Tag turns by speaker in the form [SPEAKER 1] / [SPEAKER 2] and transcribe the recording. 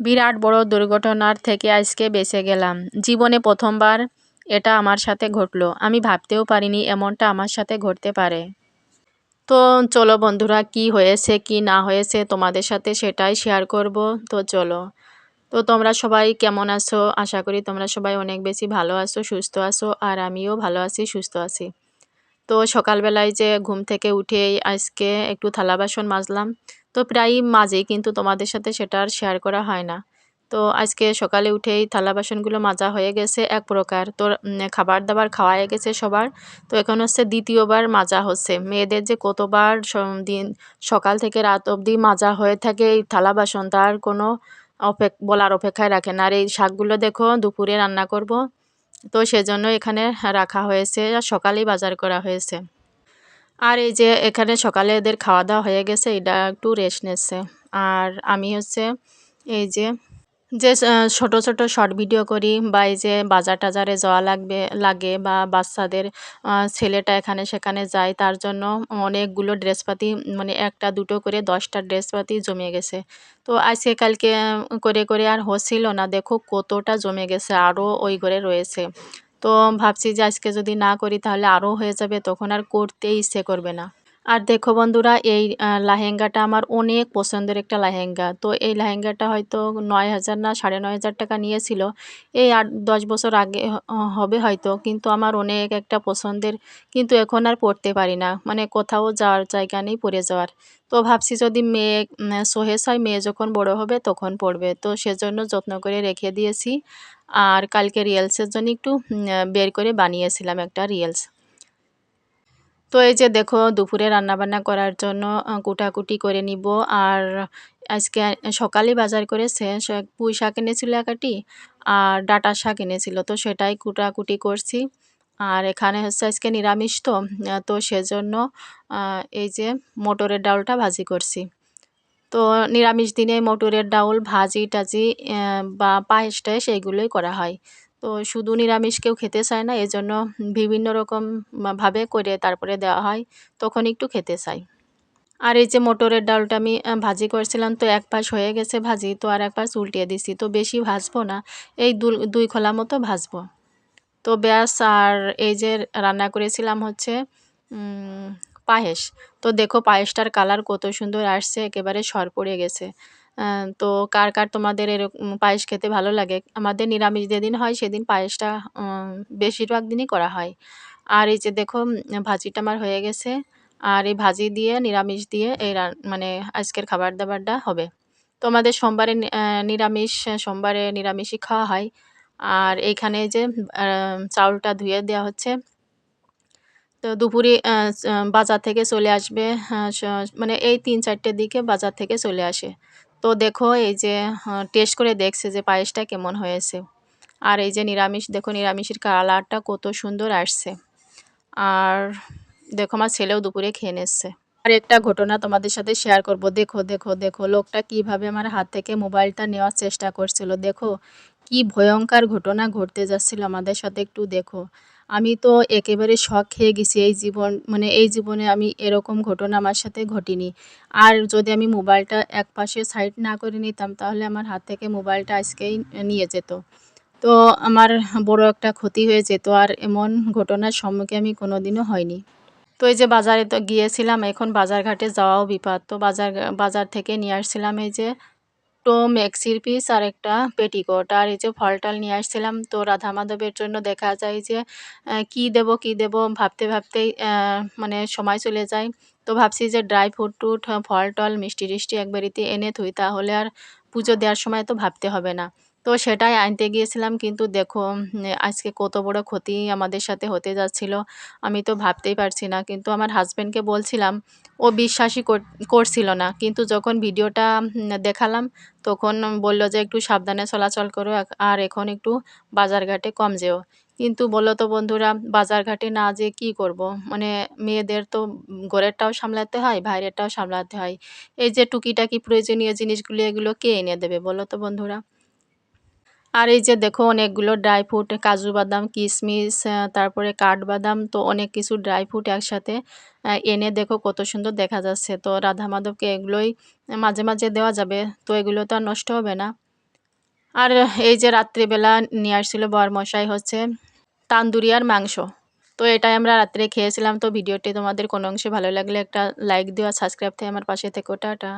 [SPEAKER 1] বিরাট বড় দুর্ঘটনার থেকে আজকে বেঁচে গেলাম। জীবনে প্রথমবার এটা আমার সাথে ঘটলো। আমি ভাবতেও পারিনি এমনটা আমার সাথে ঘটতে পারে। তো চলো বন্ধুরা, কি হয়েছে, কি না হয়েছে তোমাদের সাথে সেটাই শেয়ার করব। তো চলো। তো তোমরা সবাই কেমন আছো? আশা করি তোমরা সবাই অনেক বেশি ভালো আছো, সুস্থ আছো, আর আমিও ভালো আছি, সুস্থ আছি। তো সকালবেলায় যে ঘুম থেকে উঠেই আজকে একটু থালা বাসন মাজলাম। তো প্রায়ই মাজেই কিন্তু তোমাদের সাথে সেটা আর শেয়ার করা হয় না। তো আজকে সকালে উঠেই থালা বাসনগুলো মাজা হয়ে গেছে এক প্রকার। তো খাবার দাবার খাওয়া হয়ে গেছে সবার। তো এখন হচ্ছে দ্বিতীয়বার মাজা হচ্ছে। মেয়েদের যে কতবার দিন, সকাল থেকে রাত অবধি মাজা হয়ে থাকে এই থালা বাসন তার কোনো অপেক বলার অপেক্ষায় রাখে না। আর এই শাকগুলো দেখো, দুপুরে রান্না করব। তো সেজন্য এখানে রাখা হয়েছে আর সকালেই বাজার করা হয়েছে। আর এই যে এখানে সকালে এদের খাওয়া দাওয়া হয়ে গেছে, এটা একটু রেস্ট নিচ্ছে। আর আমি হচ্ছে এই যে যে ছোট ছোট শর্ট ভিডিও করি বা এই যে বাজার টাজারে যাওয়া লাগবে, লাগে বা বাচ্চাদের ছেলেটা এখানে সেখানে যায়, তার জন্য অনেকগুলো ড্রেসপাতি মানে একটা, দুটো করে দশটা ড্রেসপাতি জমে গেছে। তো আজকে কালকে করে করে আর হচ্ছিল না। দেখো কতটা জমে গেছে আরও ওই ঘরে রয়েছে। তো ভাবছি যে আজকে যদি না করি তাহলে আরও হয়ে যাবে, তখন আর করতে ইচ্ছে করবে না। আর দেখো বন্ধুরা, এই লাহেঙ্গাটা আমার অনেক পছন্দের একটা লাহেঙ্গা। তো এই লাহেঙ্গাটা হয়তো নয় হাজার না সাড়ে নয় হাজার টাকা নিয়েছিল। এই আট, দশ বছর আগে হবে হয়তো, কিন্তু আমার অনেক একটা পছন্দের, কিন্তু এখন আর পরতে পারি না। মানে কোথাও যাওয়ার জায়গা নেই পরে যাওয়ার। তো ভাবছি যদি মেয়ে সহেস হয়, মেয়ে যখন বড় হবে তখন পড়বে তো সেজন্য যত্ন করে রেখে দিয়েছি। আর কালকে রিয়েলসের জন্য একটু বের করে বানিয়েছিলাম একটা রিলস। তো এই যে দেখো, দুপুরে রান্নাবান্না করার জন্য কুটাকুটি করে নিব। আর আজকে সকালে বাজার করেছে পুঁই শাক এনেছিল একাটি আর ডাটা শাক এনেছিল, তো সেটাই কুটাকুটি করছি। আর এখানে হচ্ছে আজকে নিরামিষ তো তো সেজন্য এই যে মটরের ডাউলটা ভাজি করছি। তো নিরামিষ দিনে মটরের ডাউল ভাজি টাজি বা পায়েস টায়েস এইগুলোই করা হয়। তো শুধু নিরামিষ কেউ খেতে চায় না, এজন্য বিভিন্ন রকম ভাবে করে তারপরে দেওয়া হয়, তখন একটু খেতে চাই। আর এই যে মোটরের ডালটা আমি ভাজি করেছিলাম, তো এক পাশ হয়ে গেছে ভাজি, তো আর এক পাশ উল্টিয়ে দিছি, তো বেশি ভাজবো না, এই দুই খোলা মতো ভাজবো। তো ব্যাস, আর এই যে রান্না করেছিলাম হচ্ছে পায়েস, তো দেখো পায়েসটার কালার কত সুন্দর আসছে, একেবারে সর পড়ে গেছে। তো কার কার তোমাদের এরকম পায়েস খেতে ভালো লাগে? আমাদের নিরামিষ যেদিন হয়, সেদিন পায়েসটা বেশিরভাগ দিনই করা হয়। আর এই যে দেখো ভাজিটা আমার হয়ে গেছে। আর এই ভাজি দিয়ে, নিরামিষ দিয়ে এই মানে আজকের খাবার দাবারটা হবে তো আমাদের সোমবারে নিরামিষ, সোমবারে নিরামিষই খাওয়া হয়। আর এইখানে যে চাউলটা ধুয়ে দেওয়া হচ্ছে। তো দুপুরে বাজার থেকে চলে আসবে মানে এই তিন চারটের দিকে বাজার থেকে চলে আসে। তো দেখো, এই যে টেস্ট করে দেখছে যে পায়েসটা কেমন হয়েছে। আর এই যে নিরামিষ, দেখো নিরামিষের কালারটা কত সুন্দর আসছে। আর দেখো আমার ছেলেও দুপুরে খেয়ে নিচ্ছে। আর একটা ঘটনা তোমাদের সাথে শেয়ার করব। দেখো দেখো দেখো, লোকটা কীভাবে আমার হাত থেকে মোবাইলটা নেওয়ার চেষ্টা করছিল। দেখো, কি ভয়ঙ্কর ঘটনা ঘটতে যাচ্ছিল আমাদের সাথে একটু দেখো। আমি তো একেবারে শখ খেয়ে গেছি এই জীবন মানে এই জীবনে আমি এরকম ঘটনা আমার সাথে ঘটিনি। আর যদি আমি মোবাইলটা এক পাশে সাইড না করে নিতাম, তাহলে আমার হাত থেকে মোবাইলটা আজকেই নিয়ে যেত। তো আমার বড় একটা ক্ষতি হয়ে যেত আর এমন ঘটনার সম্মুখে আমি কোনো দিনও হয়নি। তো এই যে বাজারে তো গিয়েছিলাম, এখন বাজার ঘাটে যাওয়াও বিপদ। তো বাজার বাজার থেকে নিয়ে আসছিলাম এই যে ম্যাক্সির পিস আর একটা পেটিকোট। আর এই যে ফলটাল নিয়ে আসছিলাম, তো রাধা মাধবের জন্য দেখা যায় যে কি দেব কি দেব ভাবতে ভাবতেই মানে সময় চলে যায়। তো ভাবছি যে ড্রাই ফ্রুট টুট, ফল টল, মিষ্টি টিষ্টি একবারিতে এনে থুই, তাহলে আর পুজো দেওয়ার সময় তো ভাবতে হবে না। তো সেটাই আনতে গিয়েছিলাম। কিন্তু দেখো আজকে কত বড় ক্ষতি আমাদের সাথে হতে যাচ্ছিল, আমি তো ভাবতেই পারছি না। কিন্তু আমার হাজব্যান্ডকে বলছিলাম, ও বিশ্বাসই করছিল না। কিন্তু যখন ভিডিওটা দেখালাম, তখন বলল যে, একটু সাবধানে চলাচল করো আর এখন একটু বাজারঘাটে কম যেও। কিন্তু বলো তো, বন্ধুরা বাজারঘাটে না যে কি করব? মানে মেয়েদের তো ঘরেরটাও সামলাতে হয়, বাইরেরটাও সামলাতে হয়। এই যে টুকিটাকি প্রয়োজনীয় জিনিসগুলো, এগুলো কে এনে দেবে বলো তো, বন্ধুরা? আর এই যে দেখো অনেকগুলো ড্রাই ফ্রুট কাজু বাদাম কিশমিশ তারপরে কাঠবাদাম, তো অনেক কিছু ড্রাই ফ্রুট একসাথে এনে দেখো কত সুন্দর দেখা যাচ্ছে। তো রাধা মাধবকে এগুলোই মাঝে মাঝে দেওয়া যাবে, তো এগুলো তো আর নষ্ট হবে না। আর এই যে রাত্রিবেলা নিয়ে আসছিল বরমশাই হচ্ছে তান্দুরি আর মাংস, তো এটাই আমরা রাত্রে খেয়েছিলাম। তো ভিডিওটি তোমাদের কোনো অংশে ভালো লাগলে একটা লাইক দিও, আর সাবস্ক্রাইব থেকে আমার পাশে থেকো, টাটা।